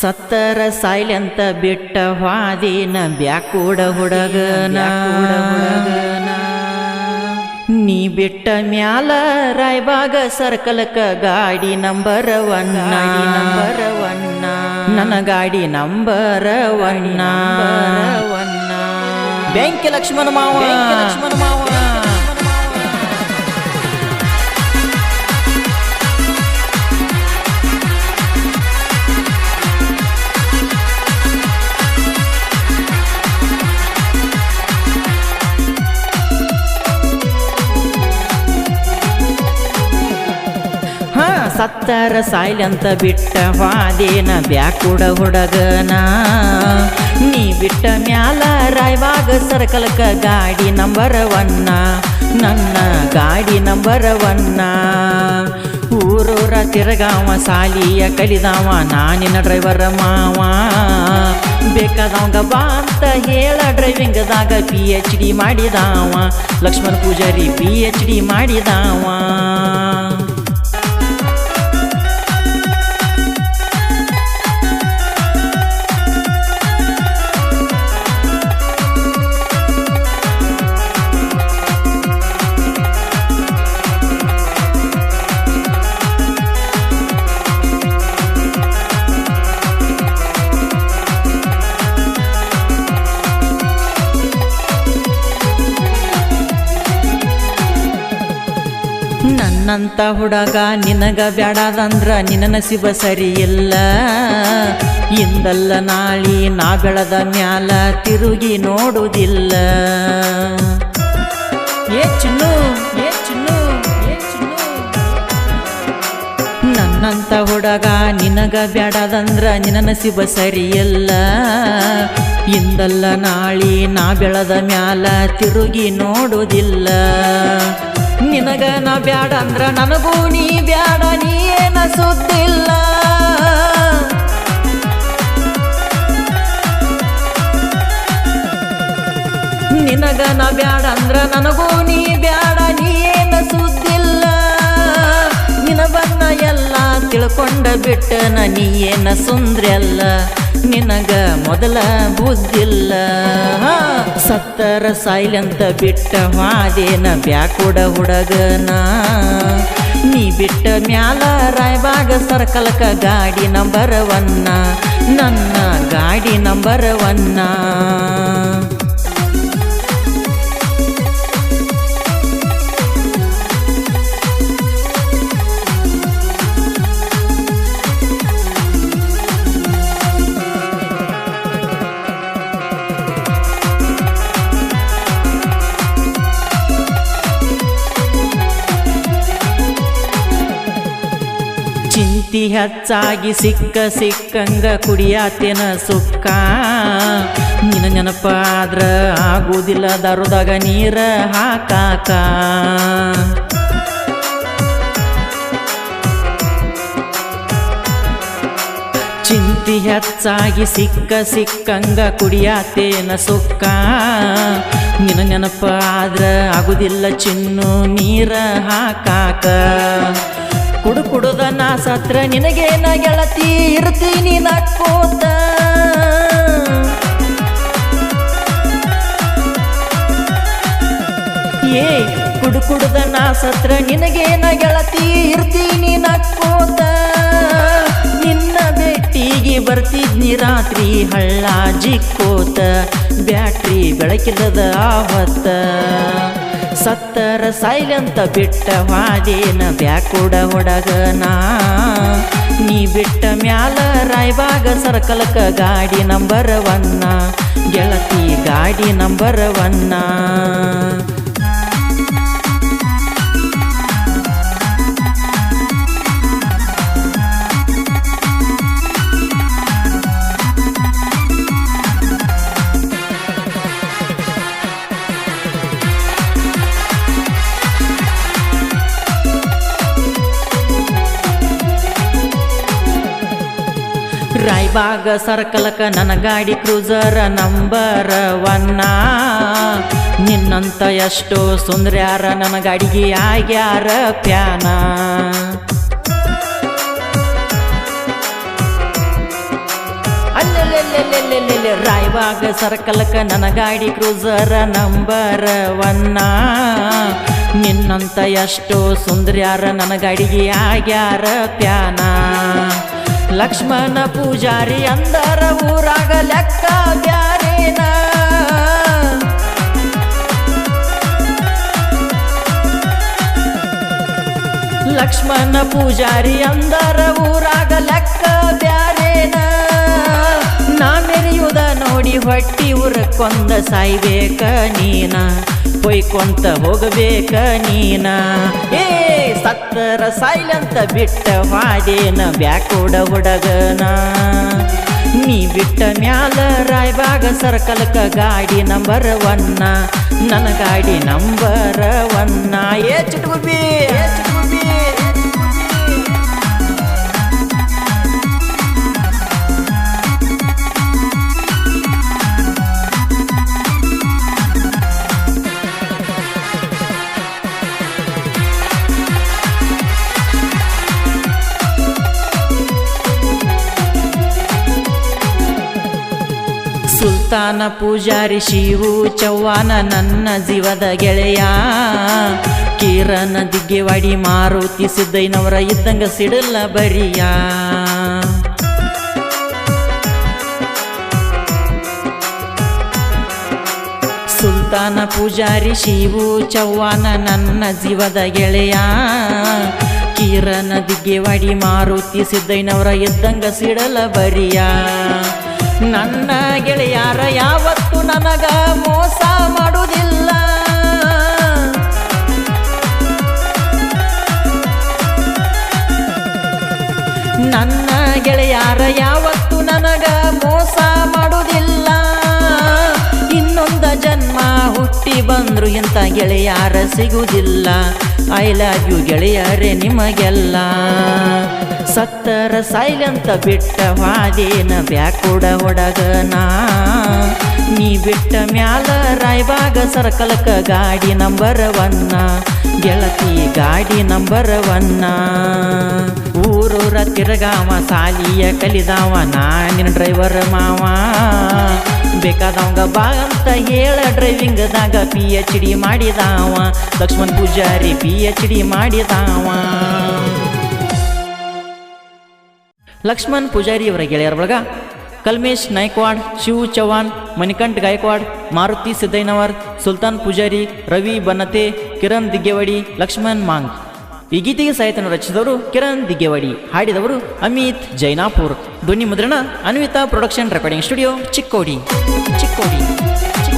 ಸತ್ತರ ಸಾಯ್ಲೆಂತ ಬಿಟ್ಟ ಹಾದಿನ ಬ್ಯಾಕೂಡ ಹುಡುಗನ. ನೀ ಬಿಟ್ಟ ಮ್ಯಾಲ ರಾಯಬಾಗ ಸರ್ಕಲಕ ಗಾಡಿ ನಂಬರ್ ಒನ್ ನಂಬರ್ ಒನ್ ನನ್ನ ಗಾಡಿ ನಂಬರ್ ಒನ್ ಒನ್ ಬೆಂಕಿ ಲಕ್ಷ್ಮಣ ಮಾವ. ಲಕ್ಷ್ಮಣ ಮಾವ. ಸತ್ತರ ಸಾಯ್ಲಂತ ಬಿಟ್ಟ ವಾದೇನ ಬ್ಯಾಕುಡ ಹುಡುಗನ. ನೀ ಬಿಟ್ಟ ಮ್ಯಾಲ ರಾಯವಾಗ ಸರ್ಕಲ್ಕ ಗಾಡಿ ನಂಬರ್ ಒನ್ನ ನನ್ನ ಗಾಡಿ ನಂಬರ್ ಒನ್ನ ಊರೂರ ತಿರಗಾವ ಸಾಲಿಯ ಕಲಿದಾವ ನಾನಿನ ಡ್ರೈವರ್ ಮಾವ. ಬೇಕಾದವಂಗ ಬಾ ಅಂತ ಹೇಳ ಡ್ರೈವಿಂಗ್ದಾಗ P H D ಮಾಡಿದಾವ. Lakshmana Pujari P H D ಮಾಡಿದಾವ. ನನ್ನಂತ ಹುಡುಗ, ನಿನಗ ಬ್ಯಾಡದಂದ್ರ ನಿನ್ನ ನಸಿಬ ಸರಿ ಇಲ್ಲ ಇಂದಲ್ಲ ನಾಳಿ ನಾ ಬೆಳೆದ ಮ್ಯಾಲ ತಿರುಗಿ ನೋಡುವುದಿಲ್ಲ ನನ್ನಂತ ಹುಡುಗ, ನಿನಗ ಬ್ಯಾಡದಂದ್ರ ನಿನ್ನ ನಸಿಬ ಸರಿಯಲ್ಲ. ಇಂದಲ್ಲ ನಾಳಿ ನಾ ಬೆಳದ ಮ್ಯಾಲ ತಿರುಗಿ ನೋಡುವುದಿಲ್ಲ ನಿನಗ ನಾ ಬ್ಯಾಡ ಅಂದ್ರ ನನಗೂ ನೀ ಬ್ಯಾಡ ನೀ ಏನ ನಿನಗ ನಾ ಬ್ಯಾಡ ಅಂದ್ರ ನನಗೂ ತಿಳ್ಕೊಂಡ ಬಿಟ್ಟನ ನೀ ಏನ ಸುಂದ್ರಲ್ಲ ನಿನಗ ಮೊದಲ ಬುದ್ಧಿಲ್ಲ. ಸತ್ತರ ಸಾಯ್ಲಂತ ಬಿಟ್ಟ ಮಾದೇನ ಬ್ಯಾಕುಡ ಹುಡುಗನ? ನೀ ಬಿಟ್ಟ ಮ್ಯಾಲ ರಾಯಬಾಗ ಸರ್ಕಲ್ಕ ಗಾಡಿ ನಂಬರ್ ಒನ್ನ ನನ್ನ ಗಾಡಿ ನಂಬರ್ ಒನ್ನ ಹೆಚ್ಚಾಗಿ ಸಿಕ್ಕ ಸಿಕ್ಕಂಗ ಕುಡಿಯಾತೇನ ಸುಕ್ಕ. ನಿನ ನೆನಪಾದ್ರ ಆಗುವುದಿಲ್ಲ ದರುದಾಗ ನೀರ ಹಾಕಾಕ. ಚಿಂತಿ ಹೆಚ್ಚಾಗಿ ಸಿಕ್ಕ ಸಿಕ್ಕಂಗ ಕುಡಿಯಾತೇನ ಸುಕ್ಕ. ನಿನ ನೆನಪಾದ್ರ ಆಗುದಿಲ್ಲ ಚಿನ್ನು ನೀರ ಹಾಕಾಕ. ಕುಡುದ ನಾ ಸತ್ರ ನಿನಗೇನ ಗೆಳತಿ ಇರ್ತೀನಿ ನಕ್ಕೋತ ಏ, ಕುಡು ಕುಡುದ ನಾ ಸತ್ರ ನಿನಗೇನ ಗೆಳತಿ ಇರ್ತೀನಿ ನಕ್ಕೋತ ನಿನ್ನ ಬೆಟ್ಟಿಗೆ ಬರ್ತಿದ್ನಿ ರಾತ್ರಿ ಹಳ್ಳ ಜಿಕ್ಕೋತ. ಬ್ಯಾಟ್ರಿ ಬೆಳಕಿಲ್ಲದ ಆವತ್ತ. ಸತ್ತರ ಸೈಲೆಂತ ಬಿಟ್ಟ ಮಾದೇನ ಬ್ಯಾಕುಡ ನಾ ನೀ ಬಿಟ್ಟ ಮ್ಯಾಲ ರಾಯಬಾಗ ಸರ್ಕಲ್ಕ ಗಾಡಿ ನಂಬರ್ ಒನ್ನ ಗೆಳತಿ ಗಾಡಿ ನಂಬರ್ ಒನ್ನ ರಾಯಬಾಗ ಸರ್ಕಲಕ ನನ್ನ ಗಾಡಿ ಕ್ರೂಸರ ನಂಬರ್ ಒನ್ನ ನಿನ್ನಂತ ಎಷ್ಟೋ ಸುಂದ್ರ್ಯಾರ ನನ್ನ ಗಾಡಿಗೆ ಆಗ್ಯಾರ ಪ್ಯಾನ. ರಾಯಬಾಗ ಸರ್ಕಲ್ಕ ನನ್ನ ಗಾಡಿ ಕ್ರೂಸರ ನಂಬರ್ ಒನ್ನ ನಿನ್ನಂತ ಎಷ್ಟೋ ಸುಂದ್ರ್ಯಾರ ನನ್ನ ಗಾಡಿಗೆ ಆಗ್ಯಾರ ಪ್ಯಾನ. ಲಕ್ಷ್ಮಣ ಪೂಜಾರಿ ಅಂದರ ಊರಾಗ ಲೆಕ್ಕ ಬ್ಯಾರೇನ? ಲಕ್ಷ್ಮಣ ಪೂಜಾರಿ ಅಂದರ ಊರಾಗ ಲೆಕ್ಕ ಬ್ಯಾರೇನ? ನೋಡಿ ಹೊಟ್ಟಿ ಕೊಂದ ಸಾಯ್ಬೇಕ ನೀನ. ಹೊಯ್ಕೊಂತ ಹೋಗಬೇಕ ನೀನ. ಏ, ಸತ್ತರ ಸಾಯ್ಲಂತ ಬಿಟ್ಟ ವಾದೇನ ಬ್ಯಾಕೂಡ ಹುಡಗನ. ನೀ ಬಿಟ್ಟ ಮ್ಯಾಲ ರಾಯಬಾಗ ಸರ್ಕಲ್ಕ ಗಾಡಿ ನಂಬರ್ ಒನ್ನ ನನ್ನ ಗಾಡಿ ನಂಬರ್ ಒನ್ನ ಏ ಚಿಟ್ಗುಬಿ ಸುಲ್ತಾನ ಪೂಜಾರಿ ಶಿವು ಚವ್ವಾನ ನನ್ನ ಜೀವದ ಗೆಳೆಯ. ಕಿರಣ ದಿಗ್ಗೆವಾಡಿ ಮಾರುತಿ ಸಿದ್ದೈನವರ ಇದ್ದಂಗ ಸಿಡಲ್ಲ ಬರಿಯ. ಸುಲ್ತಾನ ಪೂಜಾರಿ ಶಿವು ಚವ್ವಾನ ನನ್ನ ಜೀವದ ಗೆಳೆಯ. ಕಿರಣ ದಿಗ್ಗೆವಾಡಿ ಮಾರುತಿ ಸಿದ್ದೈನವರ ಇದ್ದಂಗ ಸಿಡಲ ಬರಿಯ. ನನ್ನ ಗೆಳೆಯಾರ ಯಾವತ್ತು ನನಗ ಮೋಸ ಮಾಡುವುದಿಲ್ಲ. ನನ್ನ ಗೆಳೆಯಾರ ಯಾವತ್ತು ನನಗ ಮೋಸ ಮಾಡುವುದಿಲ್ಲ. ಹುಟ್ಟಿ ಬಂದ್ರು ಇಂಥ ಗೆಳೆಯಾರ ಸಿಗುವುದಿಲ್ಲ. ಐ ಲವ್ ಯು ಗೆಳೆಯರೇ ನಿಮಗೆಲ್ಲ. ಸತ್ತರ ಸೈಲೆಂತ ಬಿಟ್ಟ ವಾದೇನ ಬ್ಯಾಕುಡ ಹೊಡಗನ ನೀ ಬಿಟ್ಟ ಮ್ಯಾಲ ರಾಯಬಾಗ ಸರ್ಕಲಕ ಗಾಡಿ ನಂಬರ್ ಒನ್ನ ಗೆಳತಿ ಗಾಡಿ ನಂಬರ್ ಒನ್ನ ಊರೂರ ತಿರ್ಗಾವ ಸಾಲಿಯ ಕಲಿದಾವ, ನಾನಿನ ಡ್ರೈವರ್ ಮಾವ. ಬೇಕಾದವಂಗ ಬಾ ಅಂತ ಹೇಳ ಡ್ರೈವಿಂಗ್ದಾಗ P H D ಮಾಡಿದಾವ. Lakshman Pujari P H D ಮಾಡಿದಾವ. Lakshman Poojary ಅವರ ಗೆಳೆಯರ ಬಳಗ ಕಲ್ಮೇಶ್ ನಾಯ್ಕ್ವಾಡ್, ಶಿವು ಚೌಹಾಣ್, ಮಣಿಕಂಠ್ ಗಾಯಕ್ವಾಡ್, ಮಾರುತಿ ಸಿದ್ದಯ್ಯನವರ್, ಸುಲ್ತಾನ್ ಪೂಜಾರಿ, ರವಿ ಬನ್ನತೆ, ಕಿರಣ್ ದಿಗ್ಗೆವಡಿ, ಲಕ್ಷ್ಮಣ್ ಮಾಂಗ್. ಈ ಗೀತೆಗೆ ಸಾಹಿತ್ಯವನ್ನು ರಚಿಸಿದವರು ಕಿರಣ್ ದಿಗ್ಗೆವಾಡಿ, ಹಾಡಿದವರು ಅಮಿತ್ ಜೈನಾಪುರ್. ಧ್ವನಿ ಮುದ್ರಣ Anvita production recording studio Chikkodi Chikkodi. Chikkodi.